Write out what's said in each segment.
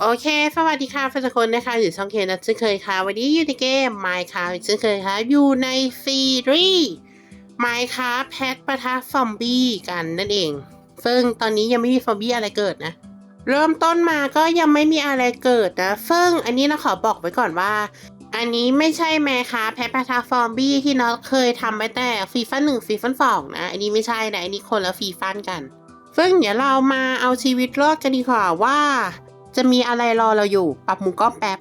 โอเค สวัสดีค่ะทุกคนนะคะ อยู่ช่องเคนนะเช่นเคยค่ะ วันนี้อยู่ในเกม Minecraft เช่นเคยค่ะ อยู่ในซีรีส์ Minecraft แพทประทะซอมบี้กันนั่นเอง ซึ่งตอนนี้ยังไม่มีซอมบี้อะไรเกิดนะ เริ่มต้นมาก็ยังไม่มีอะไรเกิดนะ ซึ่งอันนี้เราขอบอกไว้ก่อนว่า อันนี้ไม่ใช่แมคาแพทประทะซอมบี้ที่เราเคยทำไปแต่ฟีฟันหนึ่งฟีฟันสองนะ อันนี้ไม่ใช่นะ อันนี้คนละฟีฟันกัน ซึ่งเดี๋ยวเรามาเอาชีวิตรอดกันดีกว่าว่า จะมีอะไรรอเราอยู่ ปรับมุมกล้องแป๊บ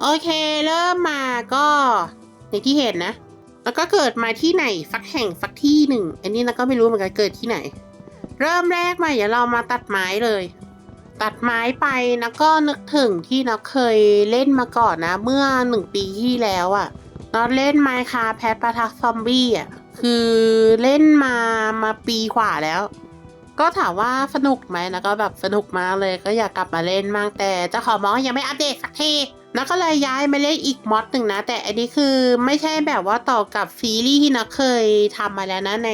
โอเค เริ่มมาก็อย่างที่เห็นนะ แล้วก็เกิดมาที่ไหนสักแห่งสักที่หนึ่ง อันนี้เราก็ไม่รู้เหมือนกันเกิดที่ไหน เริ่มแรกมาเดี๋ยวเรามาตัดไม้เลย ตัดไม้ไปแล้วก็นึกถึงที่เราเคยเล่นมาก่อนนะ เมื่อหนึ่งปีที่แล้วอะ่ะเราเล่นไมค์คาแพทปะทักซอมบี้อะคือเล่นมามาปีกว่าแล้ว ก็ถามว่าสนุกไหมแล้วก็แบบสนุกมากเลยก็อยากกลับมาเล่นมากแต่เจ้าของมอยังไม่อัปเดตสักทีแล้วก็เลยย้ายมาเล่นอีกมอดหนึ่งนะ แต่อันนี้คือไม่ใช่แบบว่าต่อกับซีรีส์ที่นักเคยทำมาแล้วนะใน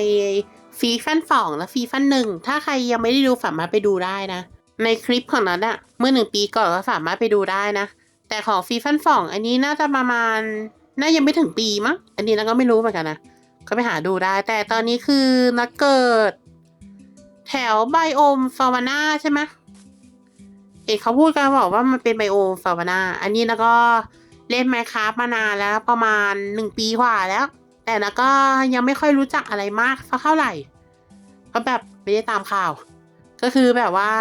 ฟีฟันสองและฟีฟันหนึ่งถ้าใครยังไม่ได้ดูสามารถไปดูได้นะ ในคลิปของนั้นอะเมื่อหนึ่งปีก่อนก็สามารถไปดูได้นะ แต่ของฟีฟันสองอันนี้น่าจะประมาณน่ายังไม่ถึงปีมั้งอันนี้นักก็ไม่รู้เหมือนกันนะก็ไปหาดูได้ แต่ตอนนี้คือนักเกิด แถวไบโอมฟาวาน่าใช่ไหมเอกเขาพูดกันบอกว่ามันเป็นไบโอมฟาวาน่าอันนี้แล้วก็เล่นไมค์คราฟมานานแล้วประมาณหนึ่งปีกว่าแล้ว แต่แล้วก็ยังไม่ค่อยรู้จักอะไรมากสักเท่าไหร่ก็แบบไม่ได้ตามข่าว ก็คือแบบว่า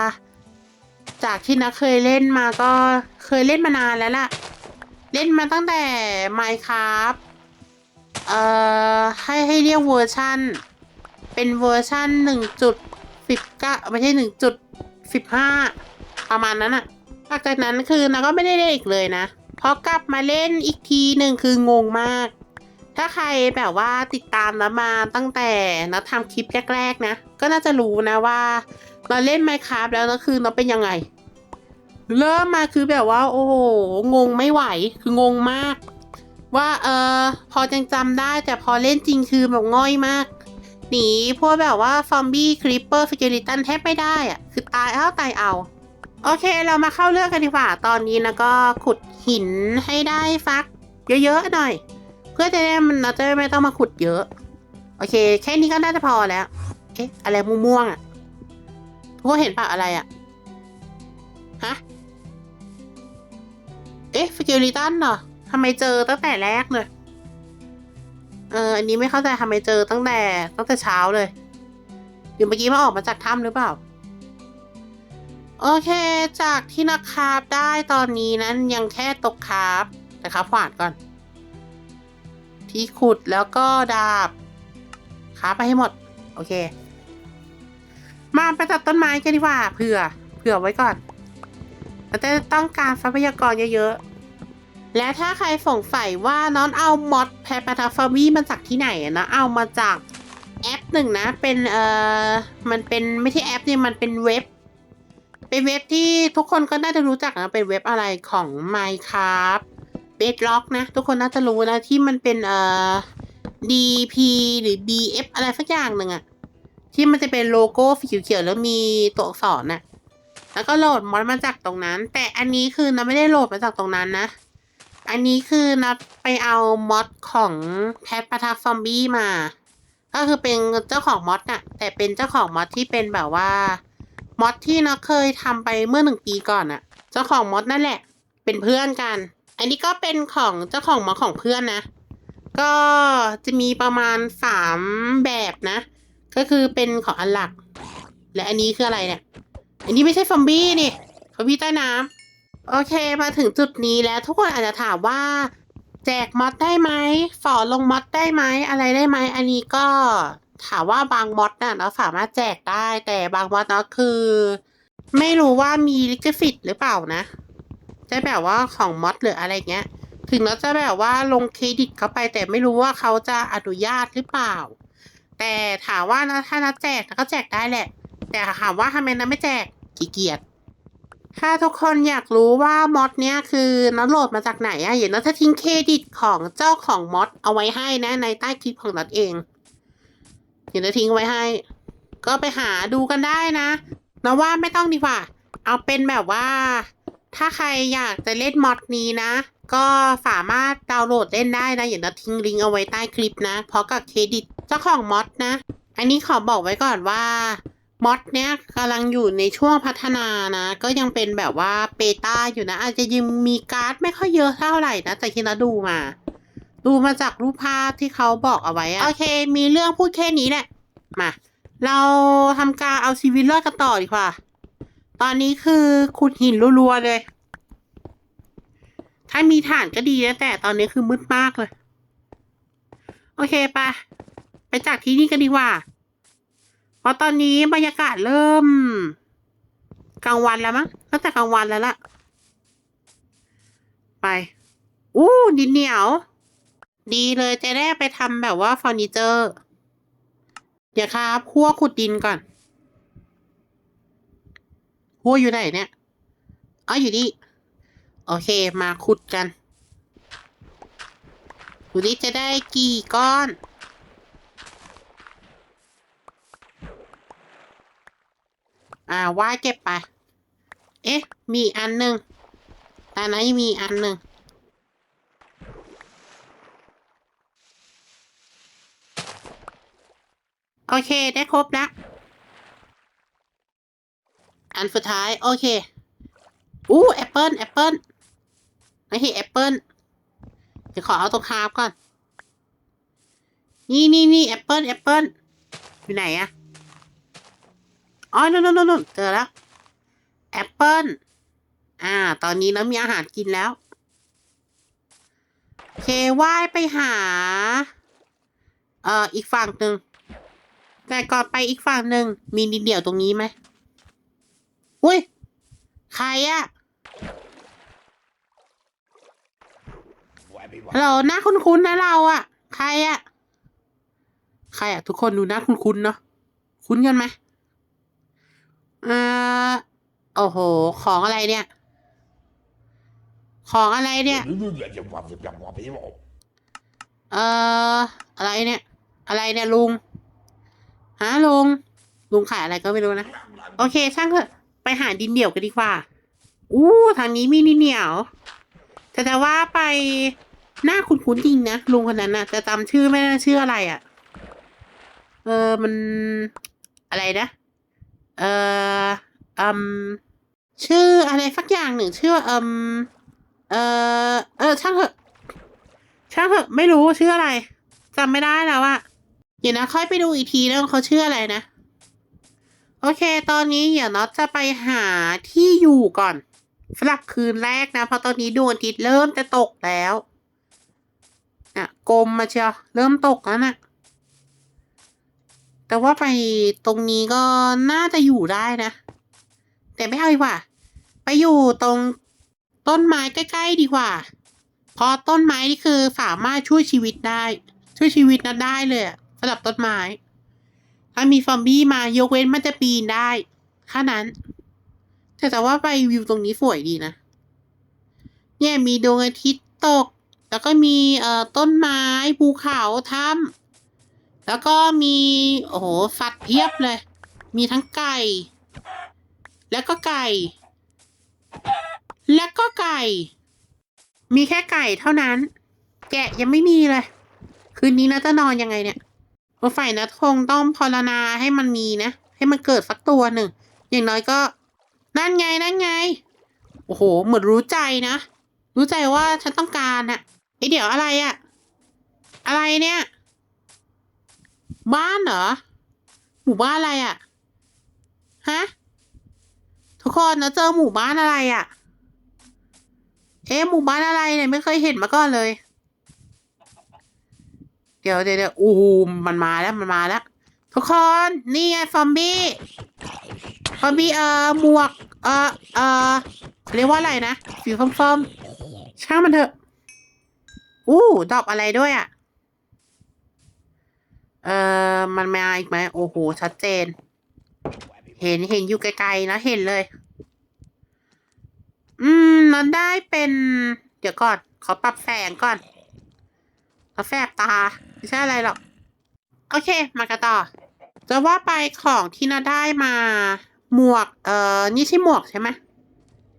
จากที่นักเคยเล่นมาก็เคยเล่นมานานแล้วล่ะ เล่นมาตั้งแต่ Minecraft เอ่อให้ให้เรียกเวอร์ชันเป็นเวอร์ชันหนึ่งจุด สิบเก้าไม่ใช่หนึ่งจุดสิบห้าประมาณนั้นอะหลังจากนั้นคือนาก็ไม่ได้เล่นอีกเลยนะพอกลับมาเล่นอีกทีหนึ่งคืองงมาก ถ้าใครแบบว่าติดตามแล้วมาตั้งแต่นัททำคลิปแรกๆนะ ก็น่าจะรู้นะว่า เราเล่นไมค์คราฟแล้วนะคือเราเป็นยังไง เริ่มมาคือแบบว่า โอ้โหงงไม่ไหวคืองงมาก ว่าเออพอยังจำได้แต่พอเล่นจริงคือแบบง่อยมาก หนีพวกแบบว่าซอมบี้คริปเปอร์สเกลิตันแทบไม่ได้อะคือตายเอาตายเอาโอเคเรามาเข้าเรื่องกันดีกว่า ตอนนี้นะก็ขุดหินให้ได้ฟัก เยอะๆหน่อย เพื่อจะได้มันเราจะไม่ต้องมาขุดเยอะ โอเค แค่นี้ก็น่าจะพอแล้วเอ๊ะอะไรม่วงๆอะพวกเห็นปะอะไรอะฮะเอ๊ะสเกลิตันเหรอทำไมเจอตั้งแต่แรกเลย เออ อันนี้ไม่เข้าใจทำไมเจอตั้งแต่ตั้งแต่เช้าเลย อยู่เมื่อกี้มาออกมาจากถ้ำหรือเปล่า โอเค จากที่นักคาบได้ตอนนี้นั้นยังแค่ตกคาบแต่คาบขวานก่อน ที่ขุดแล้วก็ดาบคาบไปให้หมด โอเค มาไปตัดต้นไม้กันดีกว่าเผื่อ เผื่อไว้ก่อนเราจะต้องการทรัพยากรเยอะๆ และถ้าใครสงสัยว่าน้องเอามอดแพปทาฟามีมาจากที่ไหนนะเอามาจากแอปหนึ่งนะ เป็นเอ่อมันเป็นไม่ใช่แอปเนี่ยมันเป็นเว็บ เป็นเว็บที่ทุกคนก็น่าจะรู้จักนะ เป็นเว็บอะไรของ Minecraft Bedrock นะ ทุกคนน่าจะรู้นะ ที่มันเป็นเอ่อ DP หรือ DF อะไรสักอย่างหนึ่งอะที่มันจะเป็นโลโก้สีเขียวๆแล้วมีตัวอักษรน่ะแล้วก็โหลดมอดมาจากตรงนั้น แต่อันนี้คือนะไม่ได้โหลดมาจากตรงนั้นนะ อันนี้คือนัดไปเอามอดของแพทปะทักซอมบี้มา ก็คือเป็นเจ้าของมอดน่ะ แต่เป็นเจ้าของมอดที่เป็นแบบว่ามอดที่นักเคยทำไปเมื่อหนึ่งปีก่อนน่ะเจ้าของมอดนั่นแหละ เป็นเพื่อนกัน อันนี้ก็เป็นของเจ้าของมอดของเพื่อนนะ ก็จะมีประมาณสามแบบนะ ก็คือเป็นของอันหลัก และอันนี้คืออะไรเนี่ย อันนี้ไม่ใช่ซอมบี้นี่ซอมบี้ใต้น้ำ โอเคมาถึงจุดนี้แล้วทุกคนอาจจะถามว่า แจกมอดได้ไหมสอลงมอดได้ไหมอะไรได้ไหมอันนี้ก็ถามว่าบางมอดน่ะเราสามารถแจกได้ แต่บางมอดเนาะคือ ไม่รู้ว่ามีลิขสิทธิ์หรือเปล่านะจะแบบว่าของมอดหรืออะไรเงี้ย ถึงเราจะแบบว่าลงเครดิตเข้าไป แต่ไม่รู้ว่าเขาจะอนุญาตหรือเปล่า แต่ถามว่านะถ้านัดแจกนะก็แจกได้แหละ แต่ถามว่าทำไมนัดไม่แจกขี้เกียจ ถ้าทุกคนอยากรู้ว่ามอดเนี้ยคือนัดโหลดมาจากไหนอะอย่างนัดจะทิ้งเครดิตของเจ้าของมอดเอาไว้ให้นะ ในใต้คลิปของนัดเองเดี๋ยวนัดทิ้งไว้ให้ ก็ไปหาดูกันได้นะนะว่าไม่ต้องดีกว่า เอาเป็นแบบว่า ถ้าใครอยากจะเล่นมอดนี้นะ ก็สามารถดาวน์โหลดเล่นได้นะอย่างเราทิ้งลิงก์เอาไว้ใต้คลิปนะเพราะกับเครดิตเจ้าของมอดนะ อันนี้ขอบอกไว้ก่อนว่า มอดเนี้ยกำลังอยู่ในช่วงพัฒนานะ ก็ยังเป็นแบบว่าเบต้าอยู่นะ อาจจะยังมีการ์ดไม่ค่อยเยอะเท่าไหร่นะ แต่ที่เราดูมา ดูมาจากรูปภาพที่เขาบอกเอาไว้อะโอเค มีเรื่องพูดแค่นี้แหละมา เราทำการเอาชีวิตรอดกันต่อดีกว่า ตอนนี้คือขุดหินรัวๆเลย ถ้ามีฐานก็ดีนะแต่ตอนนี้คือมืดมากเลย โอเคไปะไปจากที่นี่กันดีกว่า เพราะตอนนี้บรรยากาศเริ่มกลางวันแล้วมั้งตั้งแต่กลางวันแล้วล่ะ ไป อู้ดินเหนียว ดีเลยจะได้ไปทำแบบว่าเฟอร์นิเจอร์ เดี๋ยวครับพัวขุดดินก่อนพัวอยู่ไหนเนี่ยอ๋ออยู่นี่ โอเคมาขุดกันดูดิจะได้กี่ก้อน อ่าว่าเก็บไป เอ๊ะ มีอันหนึ่งตอนนั้นมีอันหนึ่งโอเค ได้ครบแล้ว อันสุดท้าย โอเค อู้แอปเปิลแอปเปิลไม่ใช่แอปเปิลเดี๋ยวขอเอาตัวคาบก่อน นี่นี่นี่แอปเปิลแอปเปิลอยู่ไหนอะ อ๋อนู่นนู่นนเจอแล้วแอปเปิลอ่า ตอนนี้เรามีอาหารกินแล้วเคว่ายไปหา เอ่อ อีกฝั่งหนึ่ง แต่ก่อนไปอีกฝั่งหนึ่ง มีดินเดี่ยวตรงนี้ไหม อุ้ย ใครอะฮัลโหลหน้าคุ้นๆนะเราอะใครอะใครอะทุกคนดูหน้าคุ้นๆเนาะ คุ้นกันไหม อ่อโอ้โห ของอะไรเนี่ย ของอะไรเนี่ย เอ่อ อะไรเนี่ย อะไรเนี่ยลุง ฮะลุง ลุงขายอะไรก็ไม่รู้นะ โอเค ช่างเถอะ ไปหาดินเหนียวกันดีกว่า อู้ ทางนี้มีดินเหนียว แต่แต่ว่าไปหน้าคุ้นจริงนะลุงคนนั้นนะแต่จำชื่อไม่ได้ชื่ออะไรอะ่ะ เออ มันอะไรนะ เอออืมชื่ออะไรสักอย่างหนึ่งชื่อว่อืมเออเออช่างเถอะช่างเถอะไม่รู้ชื่ออะไรจำไม่ได้แล้วอะเดี๋ยวนะค่อยไปดูอีกทีแล้วาเขาชื่ออะไรนะ โอเค ตอนนี้เดี๋ยวน็อตจะไปหาที่อยู่ก่อนสำหรับคืนแรกนะเพราะตอนนี้ดวงอาทิตย์เริ่มจะตกแล้วอะกลมมาเชียวเริ่มตกแล้วน่ะ แต่ว่าไปตรงนี้ก็น่าจะอยู่ได้นะ แต่ไม่เอาดีกว่า ไปอยู่ตรงต้นไม้ใกล้ๆดีกว่า เพราะต้นไม้นี่คือสามารถช่วยชีวิตได้ ช่วยชีวิตนั้นได้เลยอะสำหรับต้นไม้ ถ้ามีซอมบี้มายกเว้นมันจะปีนได้แค่นั้น แต่แต่ว่าไปวิวตรงนี้สวยดีนะ เนี่ยมีดวงอาทิตย์ตก แล้วก็มีเอ่อต้นไม้ภูเขาถ้ำ แล้วก็มี โอ้โหสัตว์เพียบเลย มีทั้งไก่ แล้วก็ไก่ แล้วก็ไก่ มีแค่ไก่เท่านั้น แกะยังไม่มีเลย คืนนี้นะจะนอนยังไงเนี่ยรถไฟนะคงต้องพรณนาให้มันมีนะ ให้มันเกิดสักตัวหนึ่ง อย่างน้อยก็ นั่นไง นั่นไง โอ้โห เหมือนรู้ใจนะ รู้ใจว่าฉันต้องการอะไอเดี๋ยวอะไรอะอะไรเนี่ย บ้านเหรอ หมู่บ้านอะไรอะฮะ ทุกคนนะเจอหมู่บ้านอะไรอะเอ๊ะหมู่บ้านอะไรเนี่ยไม่เคยเห็นมาก่อนเลย เดี๋ยวเดี๋ยวเดี๋ยวโอ้โหมันมาแล้วมันมาแล้ว ทุกคนนี่ไงซอมบี้ซอมบี้เอ่อหมวก เอ่อเอ่อเรียกว่าอะไรนะสีส้มๆช่างมันเถอะอู้ดอกอะไรด้วยอะ เออมันมาอีกไหมโอ้โห ชัดเจน เห็นเห็นอยู่ไกลๆนะเห็นเลย อืมนั้นได้เป็น เดี๋ยวก่อน ขอปรับแสงก่อนกาแฟบตา ไม่ใช่อะไรหรอก โอเค มากันต่อ จะว่าไปของที่นาได้มา หมวก เอ่อ นี่ใช่หมวกใช่ไหม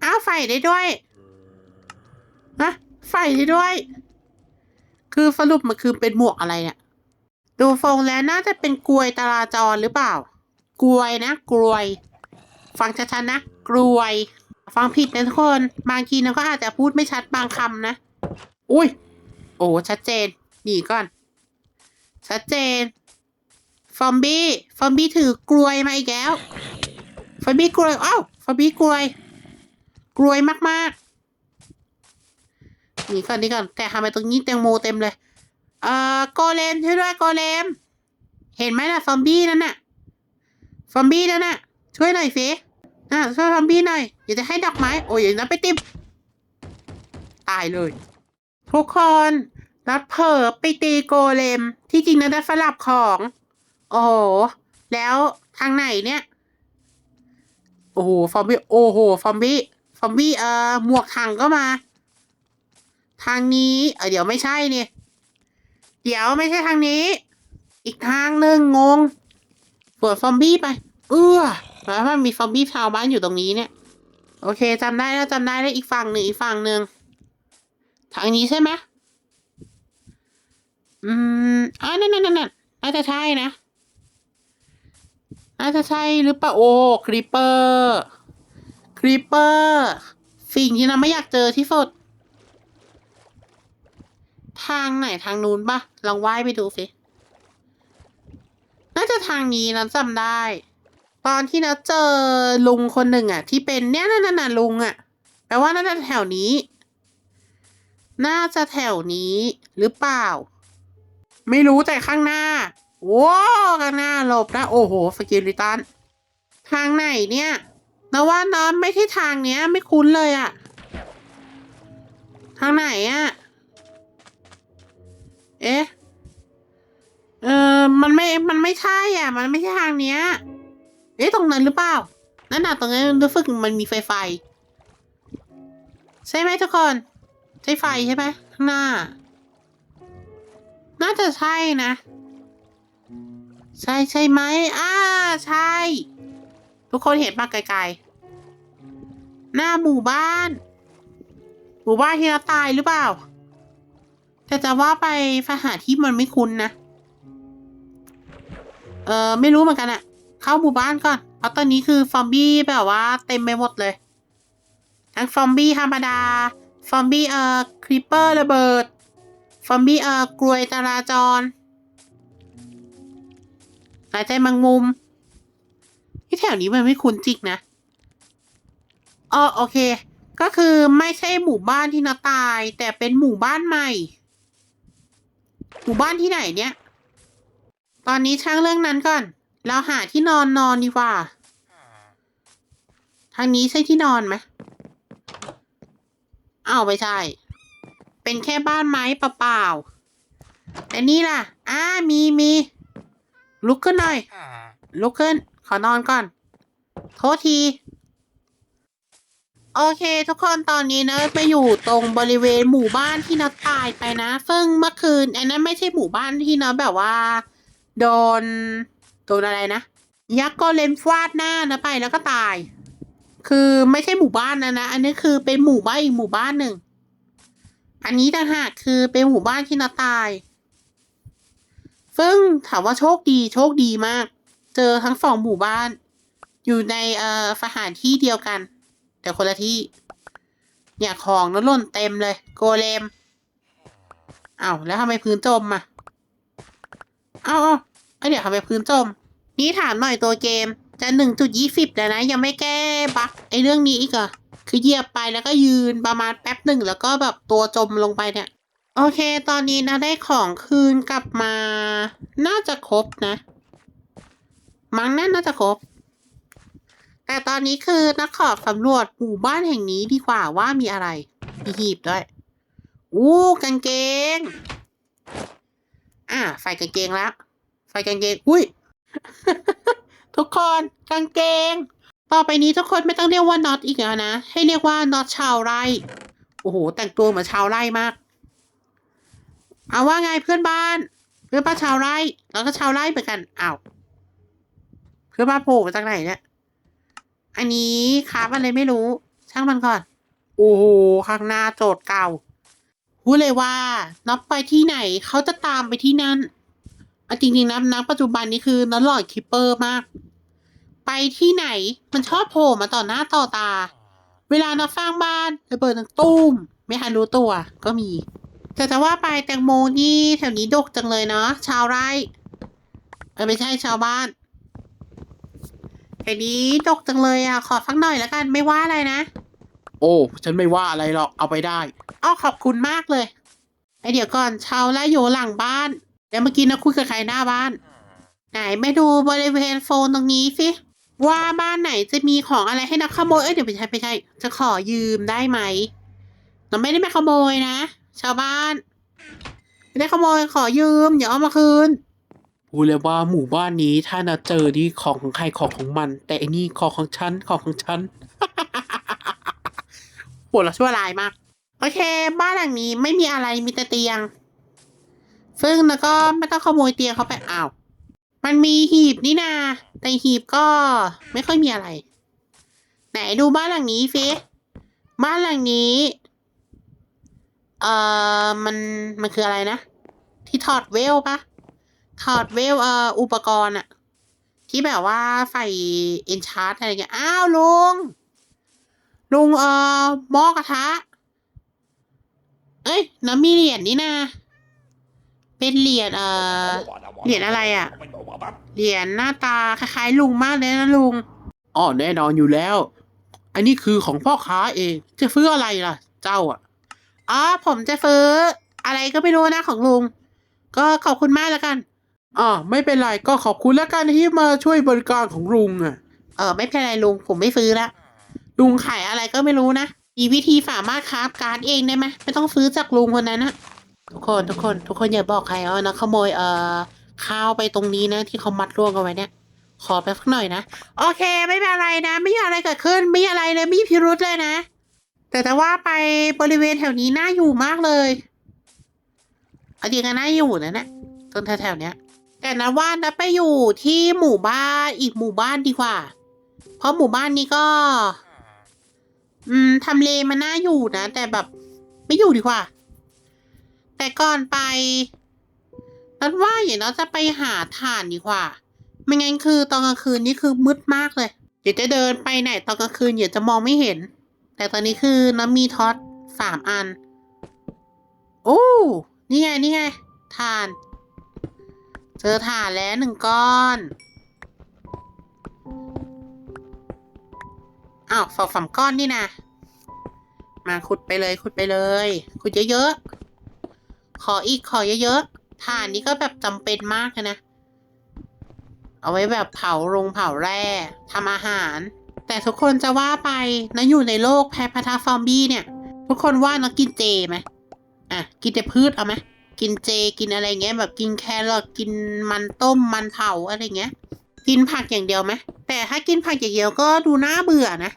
อ้าวใส่ได้ด้วยฮะใส่ได้ด้วย คือสรุปมันคือเป็นหมวกอะไรเนี่ย ดูทรงแล้วน่าจะเป็นกลวยตราจรหรือเปล่า กลวยนะกลวย ฟังชัดๆนะกลวย ฟังผิดนะทุกคน บางทีเราก็อาจจะพูดไม่ชัดบางคำนะ อุ้ย โอ้ชัดเจนหนีก่อน ชัดเจน ฟอมบี้ฟอมบี้ถือกลวยมาอีกแล้ว ฟอมบี้กลวยอ้าวฟอมบี้กลวย กลวยมากๆหนีก่อนนี่ก่อนแต่ทำไมตรงนี้แตงโมเต็มเลย เอ่อโกเลมช่วยด้วยโกเลม เห็นไหมล่ะซอมบี้นั่นน่ะซอมบี้นั่นน่ะ ช่วยหน่อยสิอะช่วยซอมบี้หน่อยอยากจะให้ดอกไม้โอ้ยอย่างนั้นไปติมตายเลย ทุกคนรัดเผลอไปตีโกเลม ที่จริงนะได้สลับของ โอ้โห แล้วทางไหนเนี่ย โอ้โหฟอมบี้โอ้โหฟอมบี้ฟอมบี้เอ่อหมวกถังก็มา ทางนี้ เออเดี๋ยวไม่ใช่เนี่ย เดี๋ยวไม่ใช่ทางนี้ อีกทางหนึ่งงงปวดฟอมบี้ไป เอื้อแล้วมันมีฟอมบี้ชาวบ้านอยู่ตรงนี้เนี่ย โอเคจำได้แล้วจำได้แล้วอีกฝั่งหนึ่งอีกฝั่งหนึ่งทางนี้ใช่ไหมอืมอ่านั่นนั่นนั่นน่าจะใช่นะน่าจะใช่หรือเปล่าโอ้ครีปเปอร์ครีปเปอร์สิ่งที่เราไม่อยากเจอที่สุด ทางไหนทางนู้นปะลองว่ายไปดูสิน่าจะทางนี้นะจำได้ ตอนที่เราเจอลุงคนหนึ่งอะที่เป็นเนี่ยนั่นน่ะลุงอะแปลว่าน่าจะแถวนี้ น่าจะแถวนี้หรือเปล่า ไม่รู้แต่ข้างหน้าว้าข้างหน้าหลบนะโอ้โหสกิลิตันทางไหนเนี่ยแต่ว่าน้ำไม่ใช่ทางเนี้ย ไม่คุ้นเลยอะทางไหนอะ เอ๊ะ เออมันไม่ มันไม่ใช่อะ มันไม่ใช่ทางเนี้ย เอ๊ะ ตรงนั้นหรือเปล่า นั่นน่ะตรงนั้นรู้สึกมันมีไฟไฟ ใช่ไหมทุกคน ใช่ไฟใช่ไหมข้างหน้า น่าจะใช่นะ ใช่ใช่ไหมอ่า ใช่ ทุกคนเห็นมาไกลๆ หน้าหมู่บ้าน หมู่บ้านที่เราตายหรือเปล่า แต่จะว่าไปสถาที่มันไม่คุ้นนะ เออไม่รู้เหมือนกันอะเข้าหมู่บ้านก่อน เพราะตอนนี้คือฟอมบี้แบบว่าเต็มไปหมดเลย ทั้งฟอมบี้ธรรมดาฟอมบี้เอ่อครีปเปอร์ระเบิดฟอมบี้เอ่อกลวยจราจรหายใจมังมุม ที่แถวนี้มันไม่คุ้นจริงนะอ๋อโอเค ก็คือไม่ใช่หมู่บ้านที่นาตาย แต่เป็นหมู่บ้านใหม่ หมู่บ้านที่ไหนเนี่ย ตอนนี้ช่างเรื่องนั้นก่อน เราหาที่นอนนอนดีกว่า ทางนี้ใช่ที่นอนไหมอ้าวไม่ใช่ เป็นแค่บ้านไม้เปล่าๆแต่นี่ล่ะ อ้ามีมี ลุกขึ้นหน่อย ลุกขึ้น ขอนอนก่อน โทษที โอเคทุกคนตอนนี้นะไปอยู่ตรงบริเวณหมู่บ้านที่นัดตายไปนะ ซึ่งเมื่อคืนอันนั้นไม่ใช่หมู่บ้านที่นะแบบว่า โดนโดนอะไรนะ ยักษ์ก็เลนฟาดหน้านะไปแล้วก็ตาย คือไม่ใช่หมู่บ้านนะนะ อันนี้คือเป็นหมู่บ้านอีกหมู่บ้านหนึ่ง อันนี้ต่างหากคือเป็นหมู่บ้านที่นัดตาย ซึ่งถามว่าโชคดีโชคดีมาก เจอทั้งสองหมู่บ้าน อยู่ในเอ่อสถานที่เดียวกัน แต่คนละที่ เนี่ยของนั้นล่นเต็มเลย โกเลมเอา้าแล้วทำไมพื้นจมอะเอาเอาไอเดี๋ยวทำไมพื้นจม นี่ถามหน่อยตัวเกม จะหนึ่งจุดยี่สิบแล้วนะ ยังไม่แก้บั๊กไอเรื่องนี้อีกเหรอคือเหยียบไปแล้วก็ยืนประมาณแป๊บหนึ่งแล้วก็แบบตัวจมลงไปเนี่ย โอเค ตอนนี้นะได้ของคืนกลับมา น่าจะครบนะ มั้งน่าน่าจะครบ แต่ตอนนี้คือนักขอสำรวจหมู่บ้านแห่งนี้ดีกว่าว่ามีอะไร มีหีบด้วย อู้กางเกง อ่าใส่กางเกงแล้วใส่กางเกง อุ้ย ทุกคนกางเกง ต่อไปนี้ทุกคนไม่ต้องเรียกว่าน็อตอีกแล้วนะ ให้เรียกว่าน็อตชาวไร่ โอ้โห แต่งตัวเหมือนชาวไร่มาก เอาว่าไงเพื่อนบ้าน เพื่อนบ้านชาวไร่ แล้วก็ชาวไร่เหมือนกันอ้าวเพื่อนบ้านโผล่มาจากไหนเนี่ย อันนี้ครับอะไรไม่รู้ ช่างมันก่อน โอ้โหข้างหน้าโจทย์เก่าพูดเลยว่านับไปที่ไหนเขาจะตามไปที่นั่นเอาจริงๆนะนับปัจจุบันนี้คือนัดหลอดคิปเปอร์มาก ไปที่ไหนมันชอบโผล่มาต่อหน้าต่อตา เวลานับสร้างบ้านระเบิดตุ้ม ไม่ทันรู้ตัวก็มี แต่จะว่าไปแตงโมนี่แถวนี้ดกจังเลยเนาะชาวไร่ไม่ใช่ชาวบ้าน แถวนี้ดกจังเลยอะ ขอฟังหน่อยแล้วกันไม่ว่าอะไรนะ โอ้ ฉันไม่ว่าอะไรหรอก เอาไปได้อ้อขอบคุณมากเลย ไอเดี๋ยวก่อนชาวไร่อยู่หลังบ้านแล้วเมื่อกี้นะคุยกับใครหน้าบ้าน ไหนไม่ดูบริเวณโฟนตรงนี้สิ ว่าบ้านไหนจะมีของอะไรให้นักขโมย เอ้ยเดี๋ยวไม่ใช่ไม่ใช่ จะขอยืมได้ไหมเราไม่ได้มาขโมยนะ ชาวบ้านไม่ได้ขโมยขอยืมอย่าเอามาคืน พูดเลยว่าหมู่บ้านนี้ถ้านะเจอนี่ของของใครของของมัน แต่อันนี้ของของฉันของของฉันปวดเราชั่วร้ายมาก โอเค บ้านหลังนี้ไม่มีอะไรมีแต่เตียง ซึ่งแล้วก็ไม่ต้องขโมยเตียงเขาไปอ้าวมันมีหีบนี่นาแต่หีบก็ไม่ค่อยมีอะไร ไหนดูบ้านหลังนี้ฟิบ้านหลังนี้เอ่อมันมันคืออะไรนะ ที่ถอดเวลปะ ถอดเวลเอ่ออุปกรณ์อะที่แบบว่าใส่เอนชาร์อะไรเงี้ย อ้าวลุง ลุงเอ่อหม้อกระทะ เอ้ยน้ำมีเหรียญนี่นาเป็นเหรียญเอ่อเหรียญอะไรอะเหรียญหน้าตาคล้ายๆลุงมากเลยนะลุงอ๋อแน่นอนอยู่แล้ว อันนี้คือของพ่อค้าเอง จะซื้ออะไรล่ะ เจ้าอะอ๋อผมจะซื้ออะไรก็ไม่รู้นะของลุง ก็ขอบคุณมากแล้วกัน อ๋อไม่เป็นไรก็ขอบคุณแล้วกันที่มาช่วยบริการของลุงอะ เออไม่เป็นไรลุงผมไม่ซื้อละลุงขายอะไรก็ไม่รู้นะ มีวิธีสามารถคราฟการ์ดเองได้ไหมไม่ต้องซื้อจากลุงคนนั้นนะทุกคนทุกคน ทุกคนอย่าบอกใครเอานะขโมยเอ่อข้าวไปตรงนี้นะ ที่เขามัดรวมกันไว้เนี่ย ขอไปสักหน่อยนะ โอเค ไม่เป็นไรนะ ไม่มีอะไรเกิดขึ้นไม่มีอะไรเลยไม่มีพิรุธเลยนะ แต่แต่ว่าไปบริเวณแถวนี้น่าอยู่มากเลยเอาจริงก็น่าอยู่นะเนี่ยต้นแถวๆเนี้ย แต่นะว่านะไปอยู่ที่หมู่บ้านอีกหมู่บ้านดีกว่า เพราะหมู่บ้านนี้ก็ อืมทำเลมันน่าอยู่นะ แต่แบบไม่อยู่ดีกว่า แต่ก่อนไปนัดว่าอย่างน้อยจะไปหาถ่านดีกว่า ไม่งั้นคือตอนกลางคืนนี่คือมืดมากเลย เดี๋ยวจะเดินไปไหนตอนกลางคืนเดี๋ยวจะมองไม่เห็น แต่ตอนนี้คือน้ำมีท็อตสามอัน โอ้ นี่ไง นี่ไง ถ่าน เจอถ่านแล้วหนึ่งก้อนอ้าวสองสามก้อนนี่นะมาขุดไปเลยขุดไปเลย ขุดเยอะๆ ขออีกขอเยอะๆถ่านนี้ก็แบบจำเป็นมากเลยนะ เอาไว้แบบเผาโรงเผาแร่ทำอาหาร แต่ทุกคนจะว่าไปนะอยู่ในโลกแพะพัทาซอมบี้เนี่ย ทุกคนว่านะกินเจไหมอะ กินแต่พืชเอาไหม กินเจกินอะไรเงี้ยแบบกินแครอทกินมันต้มมันเผาอะไรเงี้ย กินผักอย่างเดียวไหมแต่ถ้ากินผักอย่างเดียวก็ดูน่าเบื่อนะ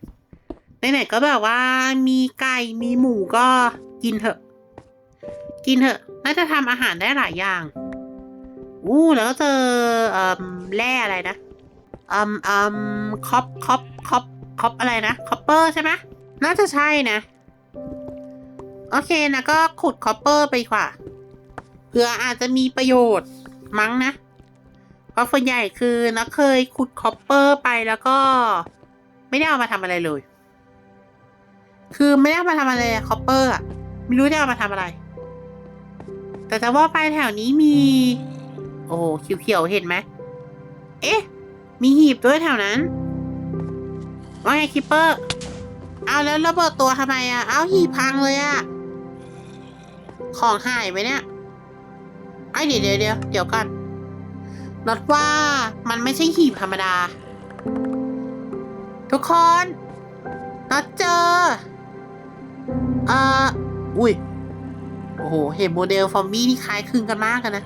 ไหนๆก็แบบว่ามีไก่มีหมูก็กินเถอะ กินเถอะน่าจะทำอาหารได้หลายอย่างอู้แล้วก็เจอเอ่มแร่อะไรนะอืมอืมคอปคอปคอปคอปอะไรนะคอปเปอร์ใช่ไหมน่าจะใช่นะ โอเคนะก็ขุดคอปเปอร์ไปดีกว่า ผื่ออาจจะมีประโยชน์มั้งนะ เพราะส่วนใหญ่คือนะเคยขุดคอปเปอร์ไปแล้วก็ ไม่ได้เอามาทำอะไรเลย คือไม่ได้เอามาทำอะไรคอปเปอร์อะไม่รู้จะเอามาทำอะไร แต่จะว่าไปแถวนี้มี โอ้โหเขียวๆเห็นไหมเอ๊ะ มีหีบด้วยแถวนั้นว่าไงคิปเปอร์ เอาแล้วระเบิดตัวทำไมอะเอาหีบพังเลยอะของหายไปเนี่ย ไอ้เดี๋ยวเดี๋ยวเดี๋ยวเดี๋ยวกันนอดว่ามันไม่ใช่หีบธรรมดา ทุกคนนอดเจอ เอ่อ อุ้ย โอ้โห เห็นโมเดลฟอมบี้นี่คล้ายคลึงกันมากเลยนะ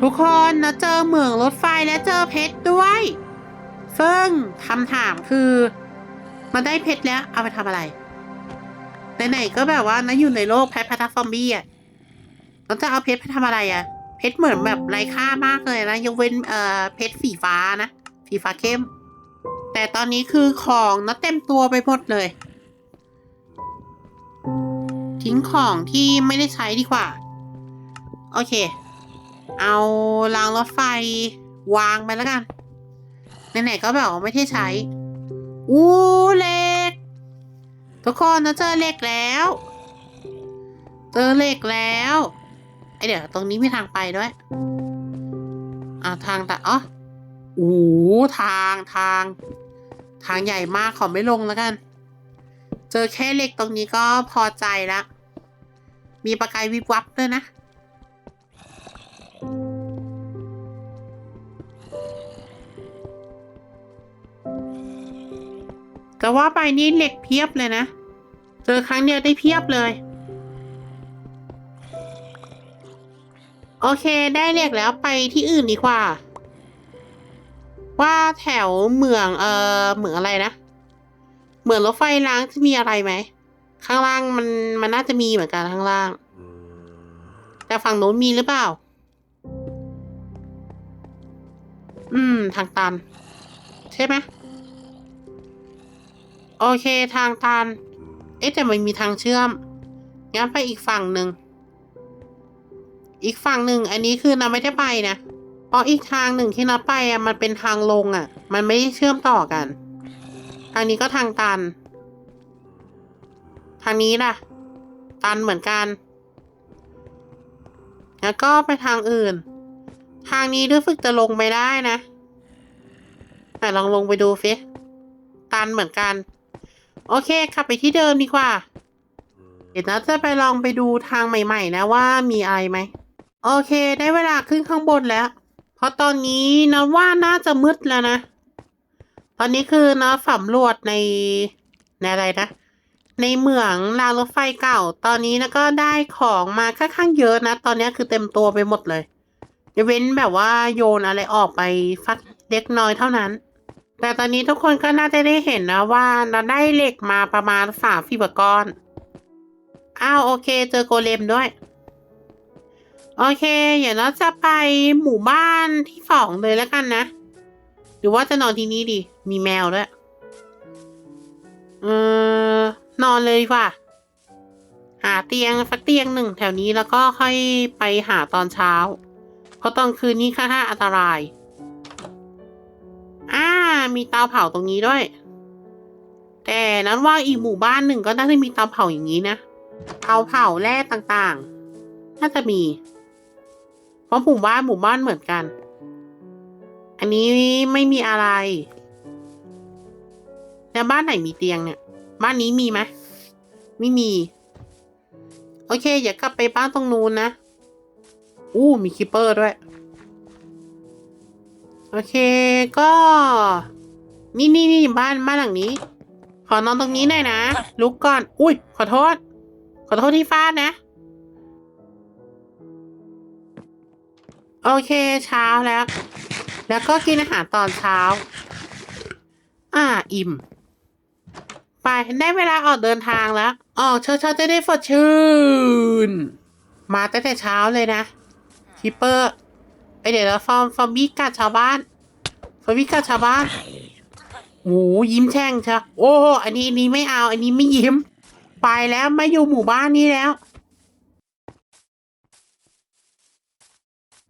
ทุกคนนะเจอเหมืองรถไฟและเจอเพชรด้วย ซึ่งคำถามคือมาได้เพชรแล้ว เอาไปทำอะไร ไหนๆก็แบบว่านะอยู่ในโลกแพทพัทซอมบี้อะเราจะเอาเพชรไปทำอะไรอะ เพชรเหมือนแบบไร้ค่ามากเลยนะยกเว้นเอ่อเพชรสีฟ้านะสีฟ้าเข้ม แต่ตอนนี้คือของนัดเต็มตัวไปหมดเลย ทิ้งของที่ไม่ได้ใช้ดีกว่า โอเค เอารางรถไฟวางไปแล้วกันไหนๆก็แบบไม่ได้ใช้ อู้เล็ก ทุกคนนะเจอเล็กแล้ว เจอเล็กแล้ว ไอเดี๋ยวตรงนี้มีทางไปด้วยอ่าทางแต่อ๋อโอ้โหทางทาง ทางใหญ่มากขอไม่ลงแล้วกัน เจอแค่เหล็กตรงนี้ก็พอใจละมีประกายวิบวับด้วยนะแต่ว่าไปนี่เหล็กเพียบเลยนะ เจอครั้งเดียวได้เพียบเลย โอเคได้เหล็กแล้วไปที่อื่นดีกว่า ว่าแถวเหมืองเออเหมืองอะไรนะเหมืองรถไฟล้างจะมีอะไรไหมข้างล่างมันมันน่าจะมีเหมือนกันข้างล่าง แต่ฝั่งโน้นมีหรือเปล่า อืม ทางตัน ใช่ไหมโอเคทางตัน เอ๊ะแต่มันมีทางเชื่อม งั้นไปอีกฝั่งหนึ่ง อีกฝั่งหนึ่งอันนี้คือเราไม่ได้ไปนะเพราะอีกทางหนึ่งที่เราไปอะมันเป็นทางลงอะ มันไม่ได้เชื่อมต่อกัน ทางนี้ก็ทางตัน ทางนี้ล่ะ ตันเหมือนกัน แล้วก็ไปทางอื่น ทางนี้รู้สึกจะลงไปได้นะไหนลองลงไปดูฟิตันเหมือนกัน โอเคขับไปที่เดิมดีกว่า เดี๋ยวนะจะไปลองไปดูทางใหม่ ๆ นะว่ามีอะไรไหม โอเค ได้เวลาขึ้นข้างบนแล้ว เพราะตอนนี้นะว่าน่าจะมืดแล้วนะ ตอนนี้คือนะสำรวจในในอะไรนะ ในเหมืองรางรถไฟเก่า ตอนนี้นะก็ได้ของมาค่อนข้างเยอะนะ ตอนนี้คือเต็มตัวไปหมดเลยยกเว้นแบบว่าโยนอะไรออกไปฟักเล็กน้อยเท่านั้น แต่ตอนนี้ทุกคนก็น่าจะได้เห็นนะว่าเราได้เหล็กมาประมาณสามฟิบก้อน อ้าวโอเค เจอโกเลมด้วย โอเค เดี๋ยวเราจะไปหมู่บ้านที่สองเลยแล้วกันนะ หรือว่าจะนอนที่นี่ดี มีแมวด้วย เออนอนเลยว่าหาเตียงสักเตียงหนึ่งแถวนี้แล้วก็ค่อยไปหาตอนเช้า เพราะตอนคืนนี้ค่อนข้าอันตราย อ่า มีเตาเผาตรงนี้ด้วย แต่นั้นว่าอีกหมู่บ้านหนึ่งก็น่าจะมีเตาเผาอย่างนี้นะ เตาเผาแร่ต่างๆ น่าจะมี เพราะหมู่บ้านหมู่บ้านเหมือนกัน อันนี้ไม่มีอะไร แล้วบ้านไหนมีเตียงเนี่ย บ้านนี้มีไหมไม่มี โอเคอย่ากลับไปบ้านตรงนู้นนะ อู้มีคิปเปอร์ด้วย โอเคก็ นี่นี่นี่บ้านบ้านหลังนี้ ขอนอนตรงนี้หน่อยนะ ลุกก่อน อุ้ยขอโทษ ขอโทษที่ฟาดนะ โอเคเช้าแล้ว แล้วก็กินอาหารตอนเช้า อ่า อิ่ม ไปได้เวลาออกเดินทางแล้ว ออกเช้าเช้าๆจะได้สดชื่น มาตั้งแต่เช้าเลยนะคิปเปอร์ไอเดี๋ยวเราฟอร์มฟอร์มบี้กัดชาวบ้านฟอร์มบี้กัดชาวบ้านโอ้ยิ้มแช่งเชียวโอ้อันนี้อันนี้ไม่เอา อันนี้ไม่ยิ้ม ไปแล้วไม่อยู่หมู่บ้านนี้แล้ว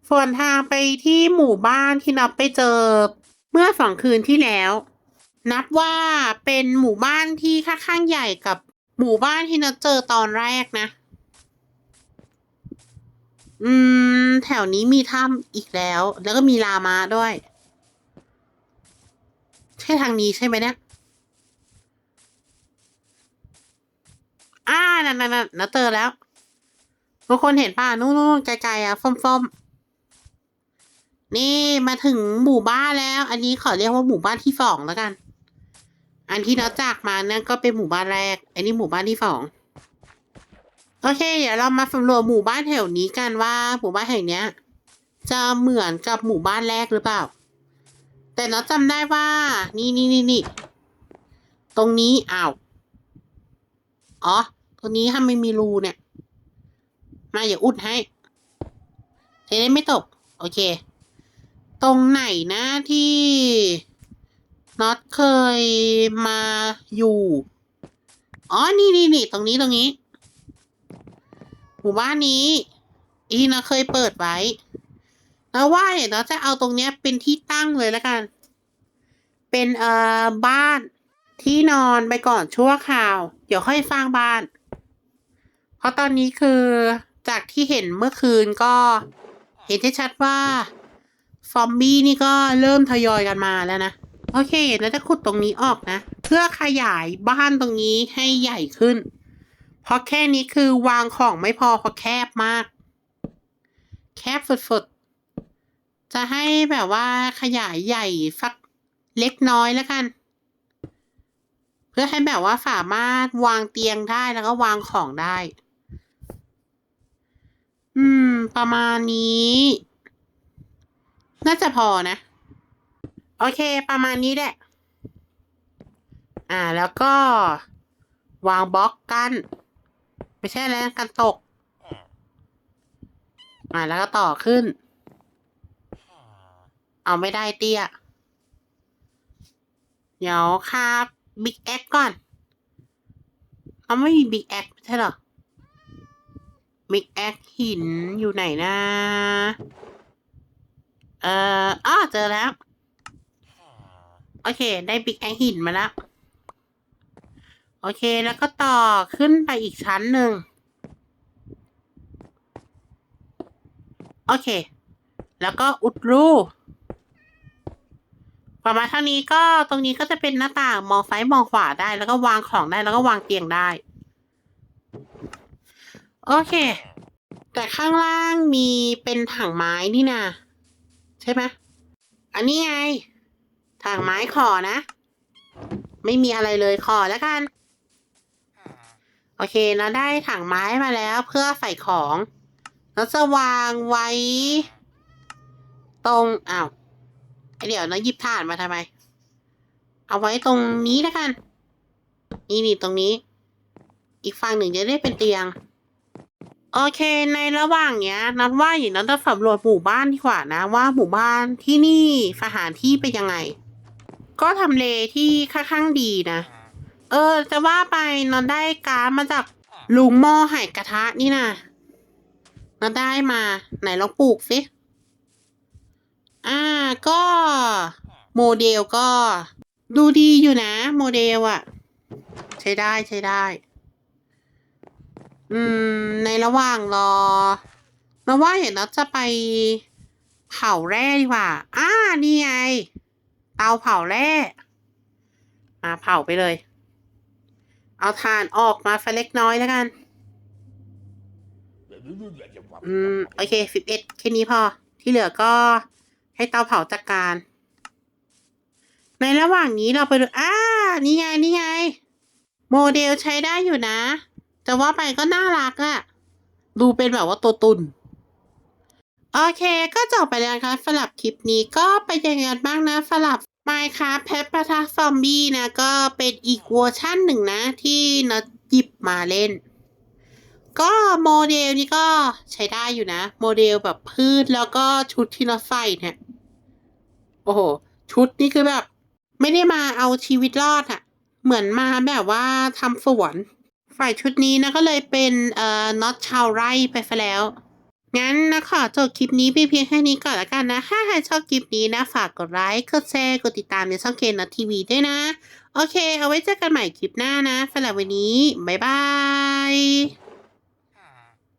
ส่วนทางไปที่หมู่บ้านที่นับไปเจอเมื่อสองคืนที่แล้ว นับว่าเป็นหมู่บ้านที่ค่อนข้างใหญ่กับหมู่บ้านที่นับเจอตอนแรกนะ อืม แถวนี้มีถ้ำอีกแล้ว แล้วก็มีลามาด้วย ใช่ทางนี้ใช่ไหมเนี่ยอ่านั่นนั่นนั่นเจอแล้วทุกคนเห็นป่ะนู่นนู่นไกลๆอะฟ้อมๆ นี่มาถึงหมู่บ้านแล้ว อันนี้ขอเรียกว่าหมู่บ้านที่สองแล้วกัน อันที่นับจากมานั่นก็เป็นหมู่บ้านแรก อันนี้หมู่บ้านที่สองโอเค เดี๋ยวเรามาสำรวจหมู่บ้านแถวนี้กันว่าหมู่บ้านแห่งเนี้ย จะเหมือนกับหมู่บ้านแรกหรือเปล่า แต่เราจำได้ว่า นี่นี่นี่นี่ตรงนี้อ้าวอ๋อตรงนี้ทำไม่มีรูเนี่ย มาอย่าอุดให้จะได้ไม่ตก โอเค ตรงไหนนะที่น็อตเคยมาอยู่ อ๋อ นี่นี่นี่ตรงนี้ตรงนี้ หมู่บ้านนี้ อีนะเคยเปิดไว้ แล้วว่าเดี๋ยวเราจะเอาตรงเนี้ยเป็นที่ตั้งเลยแล้วกัน เป็นเอ่อบ้านที่นอนไปก่อนชั่วคราว เดี๋ยวค่อยสร้างบ้าน เพราะตอนนี้คือจากที่เห็นเมื่อคืนก็ เห็นได้ชัดว่า ซอมบี้นี่ก็เริ่มทยอยกันมาแล้วนะ โอเค แล้วจะขุดตรงนี้ออกนะ เพื่อขยายบ้านตรงนี้ให้ใหญ่ขึ้น เพราะแค่นี้คือวางของไม่พอเพราะแคบมาก แคบสุดๆ จะให้แบบว่าขยายใหญ่สักเล็กน้อยแล้วกัน เพื่อให้แบบว่าสามารถวางเตียงได้แล้วก็วางของได้ อืม ประมาณนี้ น่าจะพอนะ โอเค ประมาณนี้แหละ อ่า แล้วก็ วางบล็อกกัน ไม่ใช่แล้วกันตก อ่า แล้วก็ต่อขึ้น เอาไม่ได้เตี้ย เดี๋ยวคาบบิ๊กแอคก่อนเขาไม่มีบิ๊กแอคใช่หรอบิ๊กแอคหินอยู่ไหนนะ เอ่ออ้อเจอแล้ว โอเค ได้บิ๊กแอหินมาแล้ว โอเค แล้วก็ต่อขึ้นไปอีกชั้นหนึ่ง โอเค แล้วก็อุดรูประมาณเท่านี้ก็ตรงนี้ก็จะเป็นหน้าต่างมองซ้ายมองขวาได้ แล้วก็วางของได้แล้วก็วางเตียงได้ โอเค แต่ข้างล่างมีเป็นถังไม้นี่นะ ช่ไหมอันนี้ไงถังไม้ขอนะ ไม่มีอะไรเลยขอแล้วกัน โอเคเราได้ถังไม้มาแล้วเพื่อใส่ของ เราจะวางไว้ ตรงอ้าวไอเดี๋ยวนะหยิบถ่านมาทำไม เอาไว้ตรงนี้แล้วกัน นี่นี่ตรงนี้ อีกฝั่งหนึ่งจะได้เป็นเตียง โอเค ในระหว่างเนี้ยนัดว่าอย่างนั้นจะสำรวจหมู่บ้านดีกว่านะ ว่าหมู่บ้านที่นี่สถานที่เป็นยังไง ก็ทำเลที่ค่อนข้างดีนะ เออ จะว่าไปนอนได้การดมาจากลุงหม้อไห่กระทะนี่นะนอนได้มา ไหนลองปลูกสิอ่าก็ โมเดลก็ ดูดีอยู่นะ โมเดลอะใช้ได้ใช้ได้ อืม ในระหว่างรอเราว่าเห็นเราจะไปเผาแร่ดีกว่า อ่า นี่ไง เตาเผาแร่มาเผาไปเลย เอาถ่านออกมาสักเล็กน้อยแล้วกัน อืม โอเคสิบเอ็ดแค่นี้พอ ที่เหลือก็ให้เตาเผาจัดการ ในระหว่างนี้เราไปดู อ่า นี่ไง นี่ไง โมเดลใช้ได้อยู่นะ จะว่าไปก็น่ารักอะดูเป็นแบบว่าตัวตุน โอเคก็จบไปแล้วนะคะสำหรับคลิปนี้ก็เป็นยังไงกันบ้างนะสำหรับ Minecraft แพทประทัซอมบี้นะ ก็เป็นอีกเวอร์ชั่นหนึ่งนะ ที่นัดหยิบมาเล่น ก็โมเดลนี้ก็ใช้ได้อยู่นะ โมเดลแบบพืชแล้วก็ชุดที่เราใส่เนี่ย โอ้โห ชุดนี่คือแบบ ไม่ได้มาเอาชีวิตรอดอะเหมือนมาแบบว่าทำสวน ฝ่ายชุดนี้นะก็เลยเป็นเอ่อน็อตชาวไร่ไปซะแล้ว งั้นนะขอจบคลิปนี้ไปเพียงแค่นี้ก่อนละกันนะ ถ้าใครชอบคลิปนี้นะ ฝากกดไลค์ กดแชร์ กดติดตามในช่องเคนนัททีวีด้วยนะ โอเค เอาไว้เจอกันใหม่คลิปหน้านะสำหรับวันนี้ บ๊ายบาย